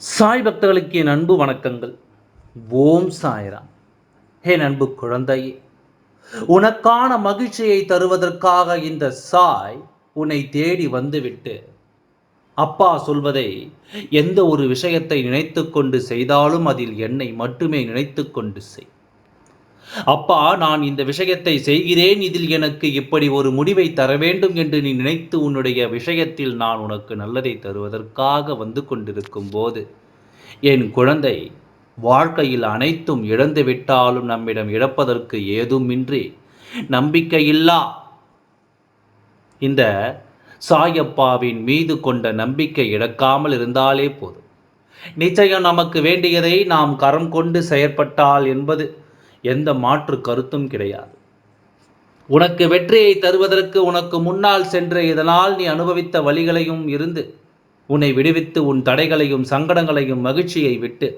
சாய் பக்தர்களுக்கு என் அன்பு வணக்கங்கள். ஓம் சாய்ராம். என் அன்பு குழந்தையே உனக்கான மகிழ்ச்சியை தருவதற்காக இந்த சாய் உன்னை தேடி வந்துவிட்டு அப்பா சொல்வதை எந்த ஒரு விஷயத்தை நினைத்துக்கொண்டு செய்தாலும் அதில் என்னை மட்டுமே நினைத்துக்கொண்டு செய். அப்பா நான் இந்த விஷயத்தை செய்கிறேன். இதில் எனக்கு இப்படி ஒரு முடிவை தர வேண்டும் என்று நீ நினைத்து உன்னுடைய விஷயத்தில் நான் உனக்கு நல்லதை தருவதற்காக வந்து கொண்டிருக்கும் போது என் குழந்தை வாழ்க்கையில் அனைத்தும் இழந்து விட்டாலும் நம்மிடம் இழப்பதற்கு ஏதுமின்றி நம்பிக்கையில்லா. இந்த சாயப்பாவின் மீது கொண்ட நம்பிக்கை இழக்காமல் இருந்தாலே போதும். நிச்சயம் நமக்கு வேண்டியதை நாம் கரம் கொண்டு செயற்பட்டால் என்பது எந்த மாற்று கருத்தும் கிடையாது. உனக்கு வெற்றியை தருவதற்கு உனக்கு முன்னால் சென்று இதனால் நீ அனுபவித்த வழிகளையும் இருந்து உன்னை விடுவித்து உன் தடைகளையும் சங்கடங்களையும் மகிழ்ச்சியை விட்டு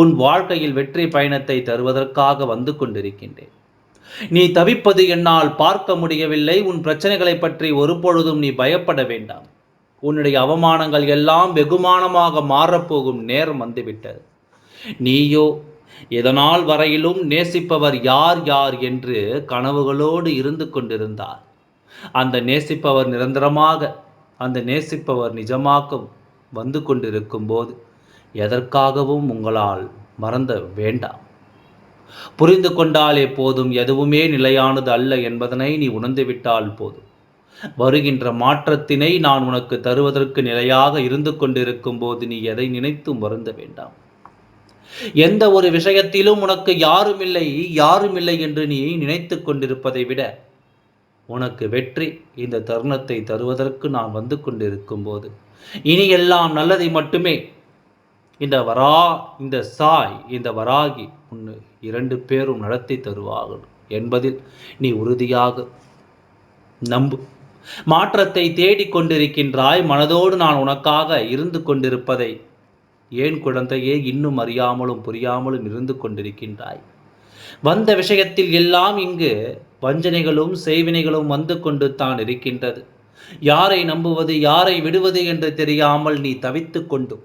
உன் வாழ்க்கையில் வெற்றி பயணத்தை தருவதற்காக வந்து கொண்டிருக்கின்றேன். நீ தவிப்பது என்னால் பார்க்க முடியவில்லை. உன் பிரச்சனைகளை பற்றி ஒருபொழுதும் நீ பயப்பட வேண்டாம். உன்னுடைய அவமானங்கள் எல்லாம் வெகுமானமாக மாறப்போகும் நேரம் வந்துவிட்டது. நீயோ இதனால் வரையிலும் நேசிப்பவர் யார் யார் என்று கனவுகளோடு இருந்து கொண்டிருந்தார். அந்த நேசிப்பவர் நிரந்தரமாக அந்த நேசிப்பவர் நிஜமாக வந்து கொண்டிருக்கும் போது எதற்காகவும் உங்களால் மறந்த வேண்டாம். புரிந்து கொண்டாலே போதும் எதுவுமே நிலையானது அல்ல என்பதனை நீ உணர்ந்துவிட்டால் போதும். வருகின்ற மாற்றத்தினை நான் உனக்கு தருவதற்கு நிலையாக இருந்து கொண்டிருக்கும் போது நீ எதை நினைத்தும் வருந்த வேண்டாம். எந்த ஒரு விஷயத்திலும் உனக்கு யாரும் இல்லை யாரும் இல்லை என்று நீ நினைத்து கொண்டிருப்பதை விட உனக்கு வெற்றி இந்த தருணத்தை தருவதற்கு நான் வந்து கொண்டிருக்கும் போது இனி எல்லாம் நல்லதை மட்டுமே. இந்த வரா இந்த சாய் இந்த வராகி உன்னு இரண்டு பேரும் நடத்தி தருவார்கள் என்பதில் நீ உறுதியாக நம்பு. மாற்றத்தை தேடிக் கொண்டிருக்கின்றாய் மனதோடு நான் உனக்காக இருந்து கொண்டிருப்பதை ஏன் குழந்தையே இன்னும் அறியாமலும் புரியாமலும் இருந்து கொண்டிருக்கின்றாய்? வந்த விஷயத்தில் எல்லாம் இங்கு வஞ்சனைகளும் செய்வினைகளும் வந்து கொண்டு தான் இருக்கின்றது. யாரை நம்புவது யாரை விடுவது என்று தெரியாமல் நீ தவித்து கொண்டும்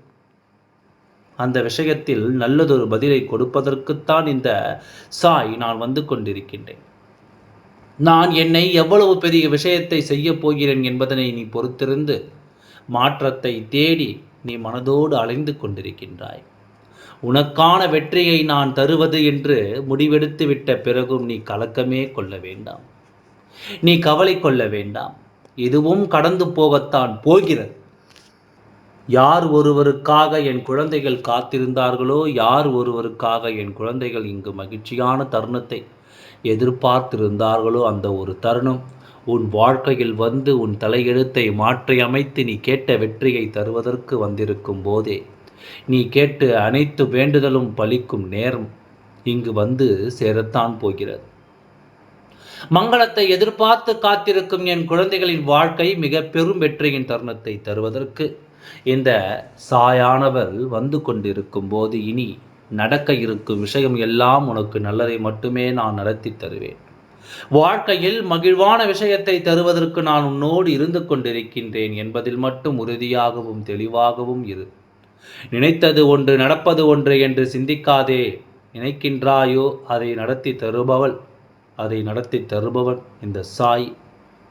அந்த விஷயத்தில் நல்லதொரு பதிலை கொடுப்பதற்குத்தான் இந்த சாய் நான் வந்து கொண்டிருக்கின்றேன். நான் என்னை எவ்வளவு பெரிய விஷயத்தை செய்யப் போகிறேன் என்பதனை நீ பொறுத்திருந்து மாற்றத்தை தேடி நீ மனதோடு அலைந்து கொண்டிருக்கின்றாய். உனக்கான வெற்றியை நான் தருவது என்று முடிவெடுத்து விட்ட பிறகும் நீ கலக்கமே கொள்ள வேண்டாம். நீ கவலை கொள்ள வேண்டாம். இதுவும் கடந்து போகத்தான் போகிறது. யார் ஒருவருக்காக என் குழந்தைகள் காத்திருந்தார்களோ யார் ஒருவருக்காக என் குழந்தைகள் இங்கு மகிழ்ச்சியான தருணத்தை எதிர்பார்த்திருந்தார்களோ அந்த ஒரு தருணம் உன் வாழ்க்கையில் வந்து உன் தலையெழுத்தை மாற்றியமைத்து நீ கேட்ட வெற்றியை தருவதற்கு வந்திருக்கும் போதே நீ கேட்டு அனைத்து வேண்டுதலும் பலிக்கும் நேரம் இங்கு வந்து சேரத்தான் போகிறது. மங்களத்தை எதிர்பார்த்து காத்திருக்கும் என் குழந்தைகளின் வாழ்க்கை மிக பெரும் வெற்றியின் தருணத்தை தருவதற்கு இந்த சாயானவர் வந்து கொண்டிருக்கும் போது இனி நடக்க இருக்கும் விஷயம் எல்லாம் உனக்கு நல்லதை மட்டுமே நான் நடத்தி தருவேன். வாழ்க்கையில் மகிழ்வான விஷயத்தை தருவதற்கு நான் உன்னோடு இருந்து கொண்டிருக்கின்றேன் என்பதில் மட்டும் உறுதியாகவும் தெளிவாகவும் இரு. நினைத்தது ஒன்று நடப்பது ஒன்று என்று சிந்திக்காதே. நினைக்கின்றாயோ அதை நடத்தி தருபவள்? அதை நடத்தி தருபவன் இந்த சாய்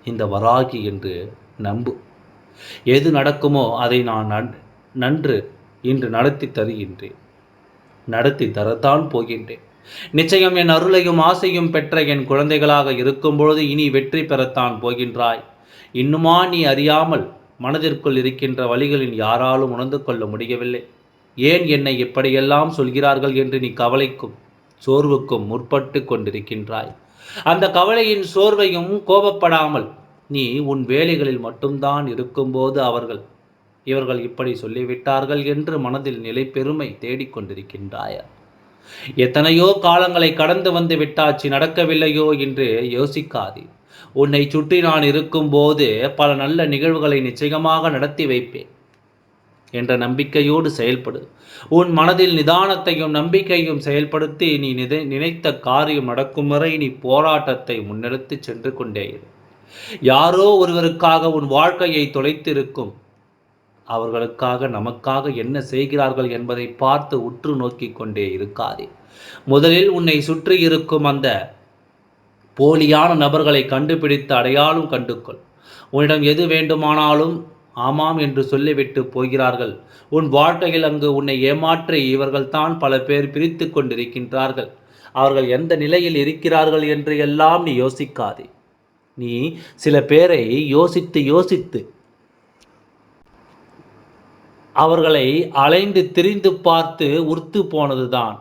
இந்த வராகி என்று நம்பு. எது நடக்குமோ அதை நான் நன்- நன்று இன்று நடத்தி தருகின்றேன். நடத்தி தரத்தான் போகின்றேன். நிச்சயம் என் அருளையும் ஆசையும் பெற்ற என் குழந்தைகளாக இருக்கும்பொழுது இனி வெற்றி பெறத்தான் போகின்றாய். இன்னுமா நீ அறியாமல் மனதிற்குள் இருக்கின்ற வழிகளில் யாராலும் உணர்ந்து கொள்ள முடியவில்லை. ஏன் என்னை இப்படியெல்லாம் சொல்கிறார்கள் என்று நீ கவலைக்கும் சோர்வுக்கும் முற்பட்டு கொண்டிருக்கின்றாய். அந்த கவலையின் சோர்வையும் கோபப்படாமல் நீ உன் வேலைகளில் மட்டும்தான் இருக்கும்போது அவர்கள் இவர்கள் இப்படி சொல்லிவிட்டார்கள் என்று மனதில் நிலை பெருமை தேடிக்கொண்டிருக்கின்றாயா எத்தனையோ காலங்களை கடந்து வந்து விட்டாச்சு நடக்கவில்லையோ என்று யோசிக்காதே. உன்னை சுற்றி நான் இருக்கும்போது பல நல்ல நிகழ்வுகளை நிச்சயமாக நடத்தி வைப்பேன் என்ற நம்பிக்கையோடு செயல்படு. உன் மனதில் நிதானத்தையும் நம்பிக்கையும் செயல்படுத்தி நீ நிதை நினைத்த காரியம் நடக்கும் வரை நீ போராட்டத்தை முன்னெடுத்து சென்று கொண்டே இரு. யாரோ ஒருவருக்காக உன் வாழ்க்கையை தொலைத்திருக்கும் அவர்களுக்காக நமக்காக என்ன செய்கிறார்கள் என்பதை பார்த்து உற்று நோக்கி கொண்டே இருக்காதே. முதலில் உன்னை சுற்றி இருக்கும் அந்த போலியான நபர்களை கண்டுபிடித்து அடையாளம் கண்டுகொள். உன்னிடம் எது வேண்டுமானாலும் ஆமாம் என்று சொல்லிவிட்டு போகிறார்கள். உன் வாழ்க்கையில் அங்கு உன்னை ஏமாற்றி இவர்கள்தான் பல பேர் பிரித்து கொண்டிருக்கின்றார்கள். அவர்கள் எந்த நிலையில் இருக்கிறார்கள் என்று எல்லாம் நீ யோசிக்காதே. நீ சில பேரை யோசித்து யோசித்து அவர்களை அலைந்து திரிந்து பார்த்து உர்த்து போனதுதான்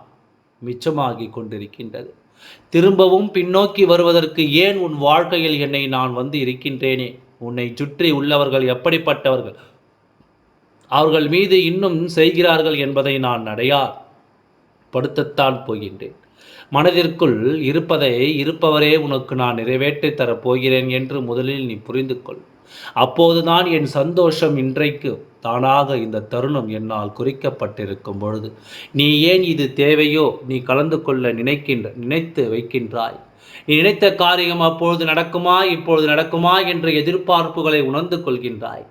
மிச்சமாகி கொண்டிருக்கின்றது. திரும்பவும் பின்னோக்கி வருவதற்கு ஏன் உன் வாழ்க்கையில் என்னை நான் வந்து இருக்கின்றேனே? உன்னை சுற்றி உள்ளவர்கள் எப்படிப்பட்டவர்கள்? அவர்கள் மீது இன்னும் செய்கிறார்கள் என்பதை நான் நடையா படுத்தத்தான் போகின்றேன். மனதிற்குள் இருப்பதை இருப்பவரே உனக்கு நான் நிறைவேற்றி தரப் போகிறேன் என்று முதலில் நீ புரிந்து கொள் அப்போதுதான் என் சந்தோஷம் இன்றைக்கு தானாக இந்த தருணம் என்னால் குறிக்கப்பட்டிருக்கும் பொழுது நீ ஏன் இது தேவையோ? நீ கலந்து கொள்ள நினைக்கின்ற நினைத்து வைக்கின்றாய். நீ நினைத்த காரியம் அப்பொழுது நடக்குமா? இப்பொழுது நடக்குமா? என்ற எதிர்பார்ப்புகளை உணர்ந்து கொள்கின்றாய்.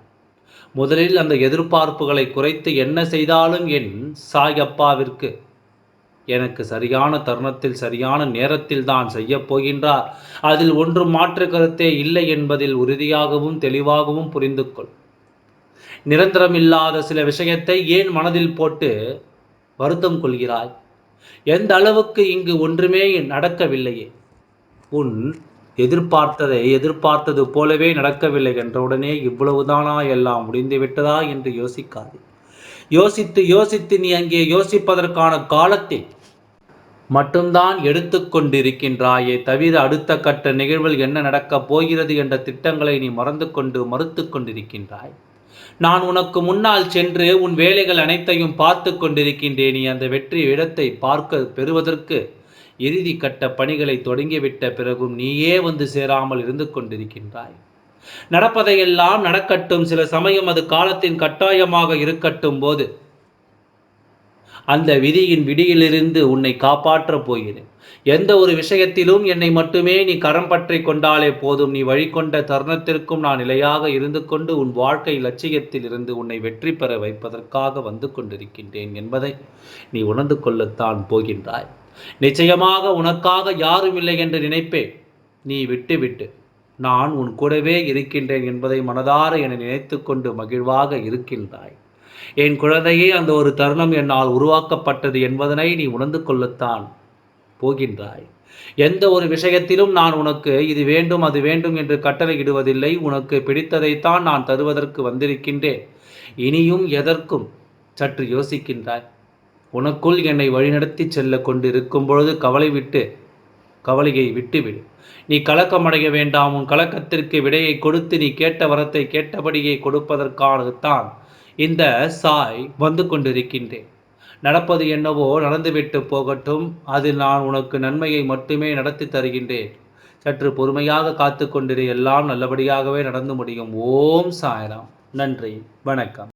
முதலில் அந்த எதிர்பார்ப்புகளை குறைத்து என்ன செய்தாலும் என் சாயப்பாவிற்கு எனக்கு சரியான தருணத்தில் சரியான நேரத்தில் தான் செய்யப் போகின்றார். அதில் ஒன்றும் மாற்று கருத்தே இல்லை என்பதில் உறுதியாகவும் தெளிவாகவும் புரிந்து கொள். நிரந்தரம் இல்லாத சில விஷயத்தை ஏன் மனதில் போட்டு வருத்தம் கொள்கிறாய்? எந்த அளவுக்கு இங்கு ஒன்றுமே நடக்கவில்லையே. உன் எதிர்பார்த்ததை எதிர்பார்த்தது போலவே நடக்கவில்லை என்றவுடனே இவ்வளவுதானா எல்லாம் முடிந்து விட்டதா என்று யோசிக்காது. யோசித்து யோசித்து நீ அங்கே யோசிப்பதற்கான காலத்தை மட்டும்தான் எடுத்துக்கொண்டிருக்கின்றாயே தவிர அடுத்த கட்ட நிகழ்வில் என்ன நடக்கப் போகிறது என்ற திட்டங்களை நீ மறந்து கொண்டு மறுத்து கொண்டிருக்கின்றாய். நான் உனக்கு முன்னால் சென்று உன் வேலைகள் அனைத்தையும் பார்த்து கொண்டிருக்கின்றேன். நீ அந்த வெற்றி இடத்தை பார்க்க பெறுவதற்கு இறுதி கட்ட பணிகளை தொடங்கிவிட்ட பிறகும் நீயே வந்து சேராமல் இருந்து கொண்டிருக்கின்றாய். நடப்பதையெல்லாம் நடக்கட்டும். சில சமயம் அது காலத்தின் கட்டாயமாக இருக்கட்டும் போது அந்த விதியின் விடியிலிருந்து உன்னை காப்பாற்றப் போகிறேன். எந்த ஒரு விஷயத்திலும் என்னை மட்டுமே நீ கரம் பற்றி கொண்டாலே போதும். நீ வழிகொண்ட தருணத்திற்கும் நான் நிலையாக இருந்து கொண்டு உன் வாழ்க்கை லட்சியத்தில் இருந்து உன்னை வெற்றி பெற வைப்பதற்காக வந்து கொண்டிருக்கின்றேன் என்பதை நீ உணர்ந்து கொள்ளத்தான் போகின்றாய். நிச்சயமாக உனக்காக யாரும் இல்லை என்று நினைப்பேன். நீ விட்டுவிட்டு நான் உன் கூடவே இருக்கின்றேன் என்பதை மனதார என நினைத்து கொண்டு மகிழ்வாக இருக்கின்றாய். என் குழந்தையே அந்த ஒரு தருணம் என்னால் உருவாக்கப்பட்டது என்பதனை நீ உணர்ந்து கொள்ளத்தான் போகின்றாய். எந்த ஒரு விஷயத்திலும் நான் உனக்கு இது வேண்டும் அது வேண்டும் என்று கட்டளையிடுவதில்லை. உனக்கு பிடித்ததைத்தான் நான் தருவதற்கு வந்திருக்கின்றேன். இனியும் எதற்கும் சற்று யோசிக்கின்றாய். உனக்குள் என்னை வழிநடத்தி செல்ல கொண்டிருக்கும் பொழுது கவலை விட்டு கவலையை விட்டுவிடு. நீ கலக்கமடைய வேண்டாம். உன் கலக்கத்திற்கு விடையை கொடுத்து நீ கேட்ட வரத்தை கேட்டபடியே கொடுப்பதற்காகத்தான் இந்த சாய் வந்து கொண்டிருக்கின்றேன். நடப்பது என்னவோ நடந்துவிட்டு போகட்டும் அதில் நான் உனக்கு நன்மையை மட்டுமே நடத்தி தருகின்றேன். சற்று பொறுமையாக காத்து கொண்டிரு எல்லாம் நல்லபடியாகவே நடந்து முடியும். ஓம் சாய்ராம். நன்றி. வணக்கம்.